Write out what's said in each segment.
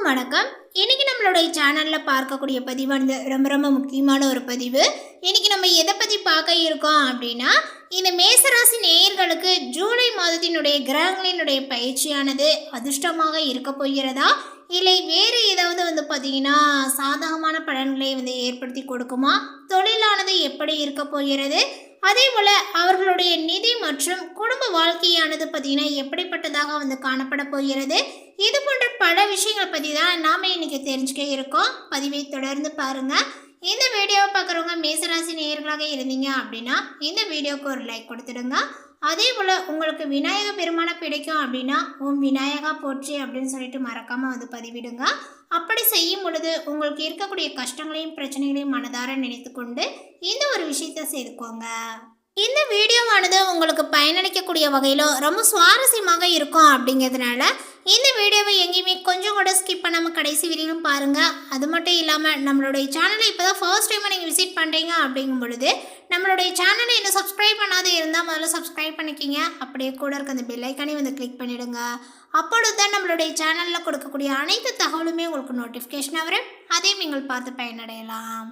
எல்லாருக்கும் வணக்கம். இன்றைக்கி நம்மளுடைய சேனலில் பார்க்கக்கூடிய பதிவானது ரொம்ப ரொம்ப முக்கியமான ஒரு பதிவு. இன்றைக்கி நம்ம எதை பற்றி பார்க்க இருக்கோம் அப்படின்னா இந்த மேசராசி நேயர்களுக்கு ஜூலை மாதத்தினுடைய கிரகங்களினுடைய பயிற்சியானது அதிர்ஷ்டமாக இருக்க போகிறதா? இல்லை வேறு ஏதாவது வந்து பார்த்திங்கன்னா சாதகமான பலன்களை வந்து ஏற்படுத்தி கொடுக்குமா? தொழிலானது எப்படி இருக்க போகிறது? அதே போல் அவர்களுடைய நிதி மற்றும் குடும்ப வாழ்க்கையானது பார்த்திங்கன்னா எப்படிப்பட்டதாக வந்து காணப்பட போகிறது? இது போன்ற பல விஷயங்கள் பற்றி தான் நாம் இன்றைக்கி தெரிஞ்சுக்க இருக்கோம். பதிவை தொடர்ந்து பாருங்கள் இந்த வீடியோவை பார்க்குறவங்க மேசராசி நேயர்களாக இருந்தீங்க அப்படின்னா இந்த வீடியோவுக்கு ஒரு லைக் கொடுத்துடுங்க. அதே போல் உங்களுக்கு விநாயக பெருமானை பிடிக்கும் அப்படின்னா ஓம் விநாயகா போற்றி அப்படின்னு சொல்லிட்டு மறக்காமல் வந்து பதிவிடுங்க. அப்படி செய்யும் பொழுது உங்களுக்கு இருக்கக்கூடிய கஷ்டங்களையும் பிரச்சனைகளையும் மனதார நினைத்து கொண்டு இந்த ஒரு விஷயத்தை செய்துக்கோங்க. இந்த வீடியோவானது உங்களுக்கு பயனளிக்கக்கூடிய வகையில் ரொம்ப சுவாரஸ்யமாக இருக்கும் அப்படிங்கிறதுனால இந்த வீடியோவை எங்கேயுமே கொஞ்சம் கூட ஸ்கிப் பண்ணாமல் கடைசி வரையிலும் பாருங்கள் அது மட்டும் இல்லாமல் நம்மளுடைய சேனலை இப்போ தான் ஃபர்ஸ்ட் டைம் நீங்கள் விசிட் பண்ணுறீங்க அப்படிங்கும் பொழுது நம்மளுடைய சேனலை இன்னும் சப்ஸ்கிரைப் பண்ணாத இருந்தால் முதல்ல சப்ஸ்கிரைப் பண்ணிக்கிங்க. அப்படியே கூட இருக்க அந்த பெல்லைக்கானே வந்து கிளிக் பண்ணிவிடுங்க அப்பொழுது தான் நம்மளுடைய சேனலில் கொடுக்கக்கூடிய அனைத்து தகவலுமே உங்களுக்கு நோட்டிஃபிகேஷன் வரும். அதையும் நீங்கள் பார்த்து பயனடையலாம்.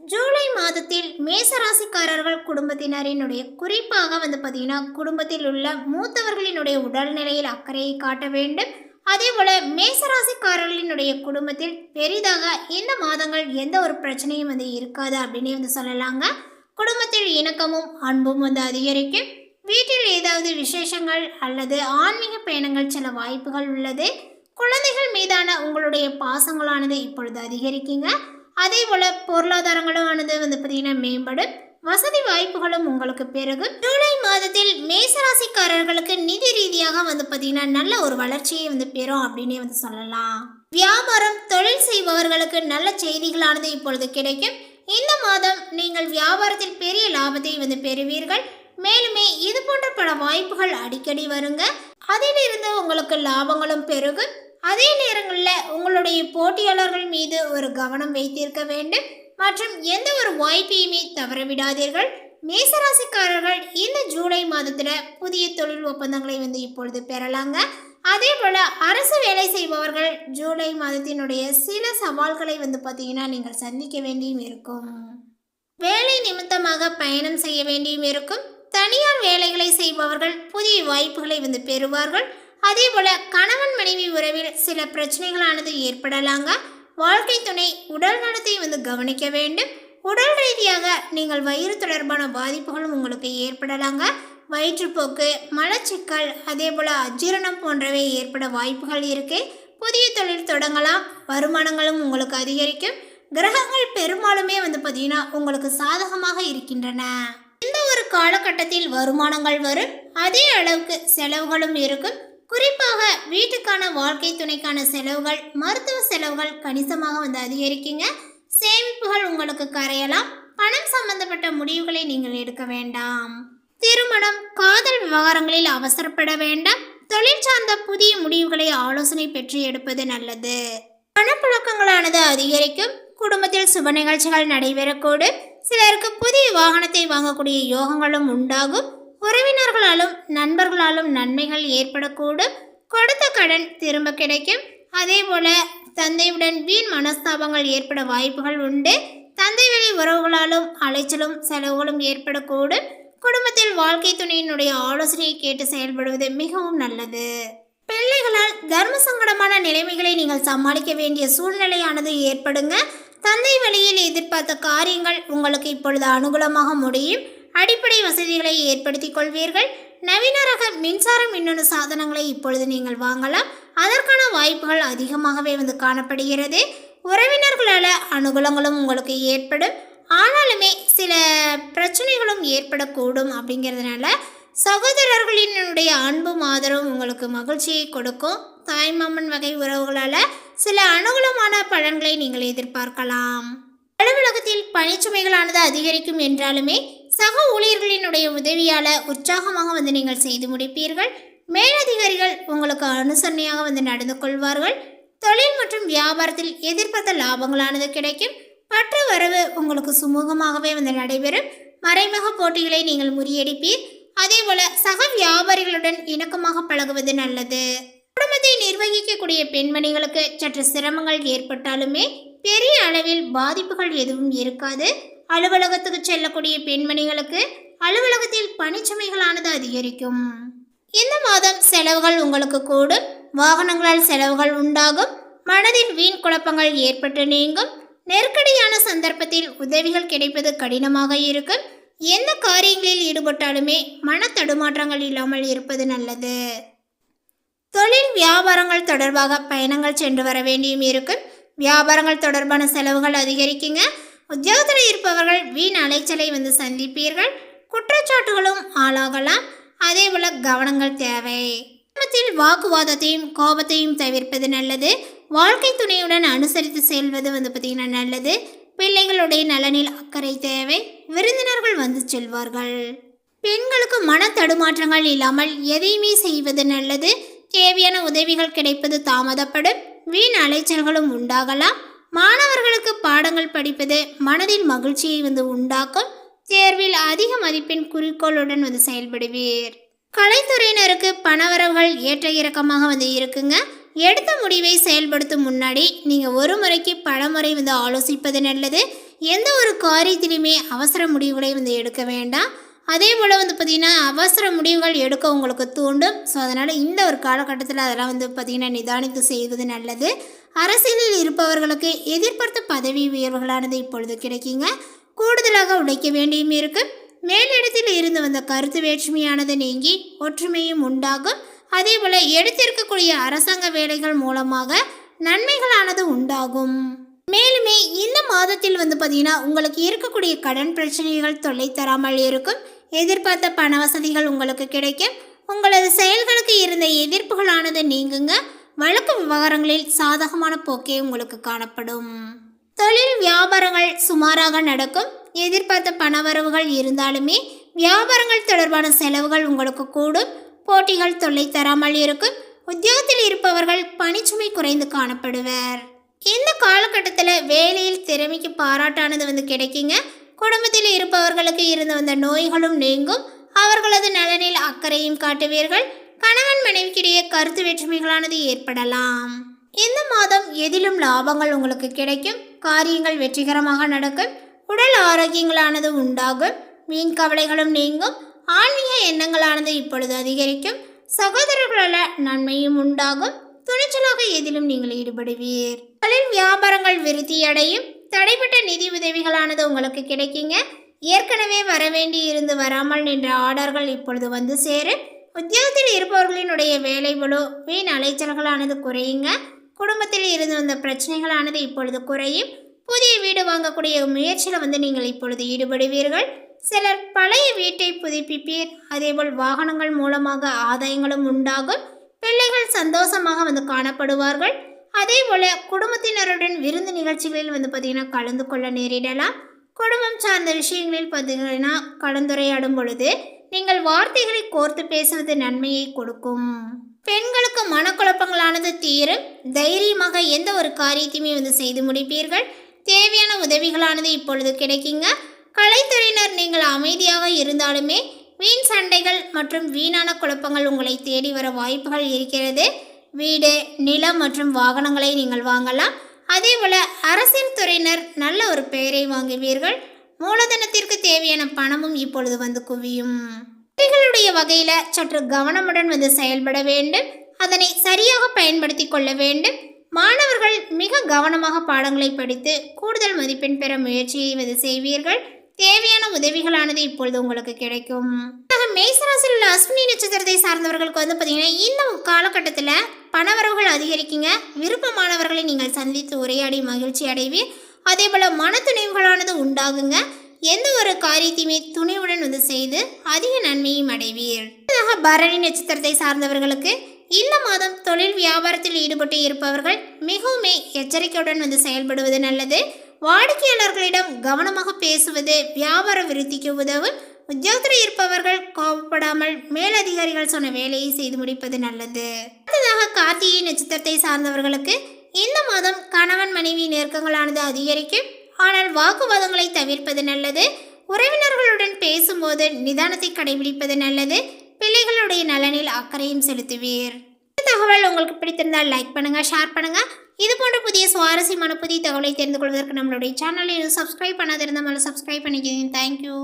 ஜூலை மாதத்தில் மேசராசிக்காரர்கள் குடும்பத்தினரினுடைய குறிப்பாக வந்து பார்த்தீங்கன்னா குடும்பத்தில் உள்ள மூத்தவர்களினுடைய உடல்நிலையில் அக்கறையை காட்ட வேண்டும். அதே போல் மேசராசிக்காரர்களினுடைய குடும்பத்தில் பெரிதாக இந்த மாதங்கள் எந்த ஒரு பிரச்சனையும் வந்து இருக்காது அப்படின்னே வந்து சொல்லலாங்க. குடும்பத்தில் இணக்கமும் அன்பும் வந்து அதிகரிக்கும். வீட்டில் ஏதாவது விசேஷங்கள் அல்லது ஆன்மீக பயணங்கள் சில வாய்ப்புகள் உள்ளது. குழந்தைகள் மீதான உங்களுடைய பாசங்களானது இப்பொழுது அதிகரிக்குங்க. அதே போல் பொருளாதாரங்களும் ஆனது வந்து பார்த்தீங்கன்னா மேம்படும். வசதி வாய்ப்புகளும் உங்களுக்கு பிறகு ஜூலை மாதத்தில் மேசராசிக்காரர்களுக்கு நிதி ரீதியாக வந்து பார்த்தீங்கன்னா நல்ல ஒரு வளர்ச்சியை வந்து பெறும் அப்படின்னே வந்து சொல்லலாம். வியாபாரம் தொழில் செய்பவர்களுக்கு நல்ல செய்திகளானது இப்பொழுது கிடைக்கும். இந்த மாதம் நீங்கள் வியாபாரத்தில் பெரிய லாபத்தை வந்து பெறுவீர்கள். மேலுமே இது போன்ற பல வாய்ப்புகள் அடிக்கடி வருங்க. அதிலிருந்து உங்களுக்கு லாபங்களும் பெருகும். அதே நேரங்களில் உங்களுடைய போட்டியாளர்கள் மீது ஒரு கவனம் வைத்திருக்க வேண்டும். மற்றும் எந்த ஒரு வாய்ப்பையுமே தவற விடாதீர்கள். மேசராசிக்காரர்கள் இந்த ஜூலை மாதத்தில் புதிய தொழில் ஒப்பந்தங்களை வந்து இப்பொழுது பெறலாங்க. அதே போல் அரசு வேலை செய்பவர்கள் ஜூலை மாதத்தினுடைய சில சவால்களை வந்து பார்த்திங்கன்னா நீங்கள் சந்திக்க வேண்டியும் இருக்கும். வேலை நிமித்தமாக பயணம் செய்ய வேண்டியும் இருக்கும். தனியார் வேலைகளை செய்பவர்கள் புதிய வாய்ப்புகளை வந்து பெறுவார்கள். அதே போல் கணவன் மனைவி உறவில் சில பிரச்சனைகளானது ஏற்படலாங்க. வாழ்க்கை துணை உடல் நலத்தை வந்து கவனிக்க வேண்டும். உடல் ரீதியாக நீங்கள் வயிறு தொடர்பான பாதிப்புகளும் உங்களுக்கு ஏற்படலாங்க. வயிற்றுப்போக்கு மலச்சிக்கல் அதே போல் அஜீரணம் போன்றவை ஏற்பட வாய்ப்புகள் இருக்குது புதிய தொழில் தொடங்கலாம். வருமானங்களும் உங்களுக்கு அதிகரிக்கும். கிரகங்கள் பெரும்பாலுமே வந்து பார்த்தீங்கன்னா உங்களுக்கு சாதகமாக இருக்கின்றன. இந்த ஒரு காலகட்டத்தில் வருமானங்கள் வரும்? அதே அளவுக்கு செலவுகளும் இருக்கும். குறிப்பாக வீட்டுக்கான வாழ்க்கை துணைக்கான செலவுகள் மருத்துவ செலவுகள் கணிசமாக வந்து அதிகரிக்குங்க. சேமிப்புகள் உங்களுக்கு கரையலாம். பணம் சம்பந்தப்பட்ட முடிவுகளை நீங்கள் எடுக்க வேண்டாம். திருமணம் காதல் விவகாரங்களில் அவசரப்பட வேண்டாம். தொழில் சார்ந்த புதிய முடிவுகளை ஆலோசனை பெற்று எடுப்பது நல்லது. பணப்புழக்கங்களானது அதிகரிக்கும். குடும்பத்தில் சுப நிகழ்ச்சிகள் நடைபெறக்கூடும். சிலருக்கு புதிய வாகனத்தை வாங்கக்கூடிய யோகங்களும் உண்டாகும். உறவினர்களாலும் நண்பர்களாலும் நன்மைகள் ஏற்படக்கூடும். கொடுத்த கடன் திரும்ப கிடைக்கும். அதே போல தந்தையுடன் வீண் மனஸ்தாபங்கள் ஏற்பட வாய்ப்புகள் உண்டு. தந்தை வழி உறவுகளாலும் அலைச்சலும் செலவுகளும் ஏற்படக்கூடும். குடும்பத்தில் வாழ்க்கை துணையினுடைய ஆலோசனையை கேட்டு செயல்படுவது மிகவும் நல்லது. பிள்ளைகளால் தர்ம சங்கடமான நிலைமைகளை நீங்கள் சமாளிக்க வேண்டிய சூழ்நிலையானது ஏற்படுங்க. தந்தை வழியில் எதிர்பார்த்த காரியங்கள் உங்களுக்கு இப்பொழுது அனுகூலமாக முடியும். அடிப்படை வசதிகளை ஏற்படுத்திக் கொள்வீர்கள். நவீன ரக மின்சார மின்னணு சாதனங்களை இப்பொழுது நீங்கள் வாங்கலாம். அதற்கான வாய்ப்புகள் அதிகமாகவே வந்து காணப்படுகிறது. உறவினர்களால் அனுகூலங்களும் உங்களுக்கு ஏற்படும். ஆனாலுமே சில பிரச்சனைகளும் ஏற்படக்கூடும் அப்படிங்கிறதுனால சகோதரர்களினுடைய அன்பும் ஆதரவும் உங்களுக்கு மகிழ்ச்சியை கொடுக்கும். தாய்மாமன் வகை உறவுகளால் சில அனுகூலமான பலன்களை நீங்கள் எதிர்பார்க்கலாம். அலுவலகத்தில் பணிச்சுமைகளானது அதிகரிக்கும் என்றாலுமே சக ஊழியர்களினுடைய உதவியால் உற்சாகமாக வந்து நீங்கள் செய்து முடிப்பீர்கள். மேலதிகாரிகள் உங்களுக்கு அனுசரணையாக வந்து நடந்து கொள்வார்கள். தொழில் மற்றும் வியாபாரத்தில் எதிர்பார்த்த லாபங்களானது கிடைக்கும். பற்று வரவு உங்களுக்கு சுமூகமாகவே வந்து நடைபெறும். மறைமுக போட்டிகளை நீங்கள் முறியடிப்பீர். அதே போல சக வியாபாரிகளுடன் இணக்கமாக பழகுவது நல்லது. குடும்பத்தை நிர்வகிக்கக்கூடிய பெண்மணிகளுக்கு சற்று சிரமங்கள் ஏற்பட்டாலுமே பெரிய அளவில் பாதிப்புகள் எதுவும் இருக்காது. அலுவலகத்துக்கு செல்லக்கூடிய பெண்மணிகளுக்கு அலுவலகத்தில் பணிச்சுமைகளானது அதிகரிக்கும். இந்த மாதம் செலவுகள் உங்களுக்கு கூடும். வாகனங்களால் செலவுகள் உண்டாகும். மனதின் வீண் குழப்பங்கள் ஏற்பட்டு நீங்கும். நெருக்கடியான சந்தர்ப்பத்தில் உதவிகள் கிடைப்பது கடினமாக இருக்கும். எந்த காரியங்களில் ஈடுபட்டாலுமே மன தடுமாற்றங்கள் இல்லாமல் இருப்பது நல்லது. தொழில் வியாபாரங்கள் தொடர்பாக பயணங்கள் சென்று வர வேண்டியும் இருக்கும். வியாபாரங்கள் தொடர்பான செலவுகள் அதிகரிக்குங்க. உத்தியோகத்தில் இருப்பவர்கள் வீண் அலைச்சலை வந்து சந்திப்பீர்கள். குற்றச்சாட்டுகளும் ஆளாகலாம். அதே போல கவனங்கள் தேவை. குடும்பத்தில் வாக்குவாதத்தையும் கோபத்தையும் தவிர்ப்பது நல்லது. வாழ்க்கை துணையுடன் அனுசரித்து செல்வது வந்து பார்த்திங்கன்னா நல்லது. பிள்ளைகளுடைய நலனில் அக்கறை தேவை. விருந்தினர்கள் வந்து செல்வார்கள். பெண்களுக்கு மன தடுமாற்றங்கள் இல்லாமல் எதையுமே செய்வது நல்லது. தேவையான உதவிகள் கிடைப்பது தாமதப்படும். வீண் அலைச்சல்களும் உண்டாகலாம். மாணவர்களுக்கு பாடங்கள் படிப்பது மனதில் மகிழ்ச்சியை வந்து உண்டாக்கும். தேர்வில் அதிக மதிப்பெண் குறிக்கோளுடன் வந்து செயல்படுவீர். கலைத்துறையினருக்கு பணவரவுகள் ஏற்ற இறக்கமாக வந்து இருக்குங்க. எடுத்த முடிவை செயல்படுத்தும் முன்னாடி நீங்கள் ஒரு முறைக்கு பல முறை வந்து ஆலோசிப்பது நல்லது. எந்த ஒரு காரியத்திலுமே அவசர முடிவுகளை வந்து எடுக்க வேண்டாம். அதே போல் வந்து பார்த்திங்கன்னா அவசர முடிவுகள் எடுக்க உங்களுக்கு தூண்டும். ஸோ அதனால் இந்த ஒரு காலகட்டத்தில் அதெல்லாம் வந்து பார்த்திங்கன்னா நிதானித்து செய்வது நல்லது. அரசியலில் இருப்பவர்களுக்கு எதிர்பார்த்த பதவி உயர்வுகளானது இப்பொழுது கிடைக்குங்க. கூடுதலாக உழைக்க வேண்டியும் இருக்குது மேலிடத்தில் இருந்து வந்த கருத்து வேற்றுமையானது நீங்கி ஒற்றுமையும் உண்டாகும். அதே போல் எடுத்திருக்கக்கூடிய அரசாங்க வேலைகள் மூலமாக நன்மைகளானது உண்டாகும். மேலுமே இந்த மாதத்தில் வந்து பார்த்தீங்கன்னா உங்களுக்கு இருக்கக்கூடிய கடன் பிரச்சனைகள் தொல்லை தராமல் இருக்கும். எதிர்பார்த்த பண வசதிகள் உங்களுக்கு கிடைக்கும். உங்களது செயல்களுக்கு இருந்த எதிர்ப்புகளானது நீங்குங்க. வழக்கு விவகாரங்களில் சாதகமான போக்கே உங்களுக்கு காணப்படும். தொழில் வியாபாரங்கள் சுமாராக நடக்கும். எதிர்பார்த்த பணவரவுகள் இருந்தாலுமே வியாபாரங்கள் தொடர்பான செலவுகள் உங்களுக்கு கூடும். போட்டிகள் தொல்லை தராமல் இருக்கும். உத்தியோகத்தில் இருப்பவர்கள் பணிச்சுமை குறைந்து காணப்படுவர். இந்த காலகட்டத்தில் வேலையில் திறமைக்கு பாராட்டானது வந்து கிடைக்குங்க. குடும்பத்தில் இருப்பவர்களுக்கு இருந்து வந்த நோய்களும் நீங்கும். அவர்களது நலனில் அக்கறையும் காட்டுவீர்கள். கணவன் மனைவிக்கிடையே கருத்து வேற்றுமைகளானது ஏற்படலாம். இந்த மாதம் எதிலும் லாபங்கள் உங்களுக்கு கிடைக்கும். காரியங்கள் வெற்றிகரமாக நடக்கும். உடல் ஆரோக்கியங்களானது உண்டாகும். மீன் கவலைகளும் நீங்கும். ஆன்மீக எண்ணங்களானது இப்பொழுது அதிகரிக்கும். சகோதரர்களால் நன்மையும் உண்டாகும். துணிச்சலாக எதிலும் நீங்கள் ஈடுபடுவீர். தொழில் வியாபாரங்கள் விருத்தியடையும். தடைப்பட்ட நிதி உதவிகளானது உங்களுக்கு கிடைக்குங்க. ஏற்கனவே வர வேண்டி இருந்து வராமல் நின்ற ஆர்டர்கள் இப்பொழுது வந்து சேரும் உத்தியோகத்தில் இருப்பவர்களினுடைய வேலை பளு வீண் அலைச்சல்களானது குறையுங்க. குடும்பத்தில் இருந்து வந்த பிரச்சனைகளானது இப்பொழுது குறையும். புதிய வீடு வாங்கக்கூடிய முயற்சியில் வந்து நீங்கள் இப்பொழுது ஈடுபடுவீர்கள். சிலர் பழைய வீட்டை புதுப்பிப்பீர். அதேபோல் வாகனங்கள் மூலமாக ஆதாயங்களும் உண்டாகும். பிள்ளைகள் சந்தோஷமாக வந்து காணப்படுவார்கள். அதே போல குடும்பத்தினருடன் விருந்து நிகழ்ச்சிகளில் வந்து பார்த்திங்கன்னா கலந்து கொள்ள நேரிடலாம். குடும்பம் சார்ந்த விஷயங்களில் பார்த்தீங்கன்னா கலந்துரையாடும் பொழுது நீங்கள் வார்த்தைகளை கோர்த்து பேசுவது நன்மையை கொடுக்கும். பெண்களுக்கு மனக்குழப்பங்களானது தீரும். தைரியமாக எந்த ஒரு காரியத்தையுமே வந்து செய்து முடிப்பீர்கள். தேவையான உதவிகளானது இப்பொழுது கிடைக்குங்க. கலைத்துறையினர் நீங்கள் அமைதியாக இருந்தாலுமே வீண் சண்டைகள் மற்றும் வீணான குழப்பங்கள் உங்களை தேடி வர வாய்ப்புகள் இருக்கிறது. வீடு நிலம் மற்றும் வாகனங்களை நீங்கள் வாங்கலாம். அதேபோல் அரசியல் துறையினர் நல்ல ஒரு பெயரை வாங்குவீர்கள். மூலதனத்திற்கு தேவையான பணமும் இப்பொழுது வந்து குவியும். பிள்ளைகளுடைய வகையில் சற்று கவனமுடன் வந்து செயல்பட வேண்டும். அதனை சரியாக பயன்படுத்தி கொள்ள வேண்டும். மாணவர்கள் மிக கவனமாக பாடங்களை படித்து கூடுதல் மதிப்பெண் பெற முயற்சியை வந்து செய்வீர்கள். தேவையான உதவிகளானது இப்பொழுது உங்களுக்கு கிடைக்கும். மேசராசில் உள்ள அஸ்வினி நட்சத்திரத்தை சார்ந்தவர்களுக்கு வந்து பார்த்தீங்கன்னா இந்த காலகட்டத்தில் பணவரவுகள் அதிகரிக்குங்க. விருப்பமானவர்களை நீங்கள் சந்தித்து உரையாடி மகிழ்ச்சி அடைவீர். அதே போல் மனத்துணிவுகளானது உண்டாகுங்க. எந்த ஒரு காரியத்தையுமே துணிவுடன் வந்து செய்து அதிக நன்மையும் அடைவீர். பரணி நட்சத்திரத்தை சார்ந்தவர்களுக்கு இந்த மாதம் தொழில் வியாபாரத்தில் ஈடுபட்டு இருப்பவர்கள் மிகவும் எச்சரிக்கையுடன் வந்து செயல்படுவது நல்லது. வாடிக்கையாளர்களிடம் கவனமாக பேசுவது வியாபார விருத்திக்கு உதவும் உத்தியோகத்தில் இருப்பவர்கள் கோபப்படாமல் மேலதிகாரிகள் சொன்ன வேலையை செய்து முடிப்பது நல்லது. அடுத்ததாக கார்த்திகை நட்சத்திரத்தை சார்ந்தவர்களுக்கு இந்த மாதம் கணவன் மனைவி நெருக்கங்களானது அதிகரிக்கும். ஆனால் வாக்குவாதங்களை தவிர்ப்பது நல்லது. உறவினர்களுடன் பேசும்போது நிதானத்தை கடைபிடிப்பது நல்லது. பிள்ளைகளுடைய நலனில் அக்கறையும் செலுத்துவீர். இந்த தகவல் உங்களுக்கு பிடித்திருந்தால் லைக் பண்ணுங்கள் ஷேர் பண்ணுங்கள் இது போன்ற புதிய சுவாரஸ்யமான புதிய தகவலை தெரிந்து கொள்வதற்கு நம்மளுடைய சேனலை சப்ஸ்கிரைப் பண்ணாதிருந்தால் சப்ஸ்கிரைப் பண்ணிக்கிறேன் தேங்க்யூ